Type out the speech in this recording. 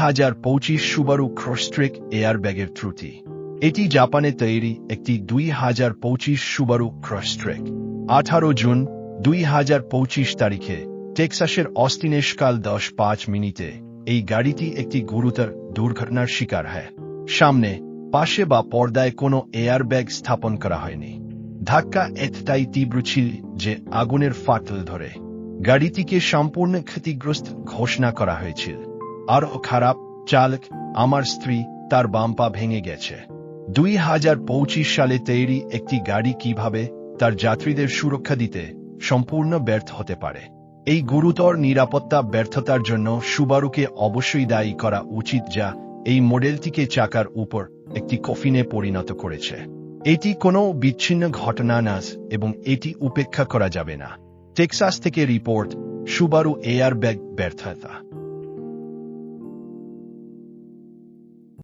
হাজার পঁচিশ সুবারু ক্রস্ট্রেক এয়ার ব্যাগের ত্রুটি। এটি জাপানে তৈরি একটি দুই হাজার পঁচিশ সুবারু ক্রস্ট্রেক আঠারো জুন দুই হাজার পঁচিশ তারিখে টেক্সাসের অস্টিনে সকাল দশ পাঁচ মিনিটে এই গাড়িটি একটি গুরুতর দুর্ঘটনার শিকার হয়। সামনে, পাশে বা পর্দায় কোনো এয়ার ব্যাগ স্থাপন করা হয়নি। ধাক্কা এতটাই তীব্র ছিল যে আগুনের ফাটল ধরে। গাড়িটিকে সম্পূর্ণ ক্ষতিগ্রস্ত ঘোষণা করা হয়েছিল। আরও খারাপ, চালক, আমার স্ত্রী, তার বাম পা ভেঙে গেছে। দুই হাজার পঁচিশ সালে তৈরি একটি গাড়ি কীভাবে তার যাত্রীদের সুরক্ষা দিতে সম্পূর্ণ ব্যর্থ হতে পারে। এই গুরুতর নিরাপত্তা ব্যর্থতার জন্য সুবারুকে অবশ্যই দায়ী করা উচিত যা এই মডেলটিকে চাকার উপর একটি কফিনে পরিণত করেছে। এটি কোনো বিচ্ছিন্ন ঘটনা না এবং এটি উপেক্ষা করা যাবে না। টেক্সাস থেকে রিপোর্ট, সুবারু এয়ার ব্যাগ ব্যর্থতা।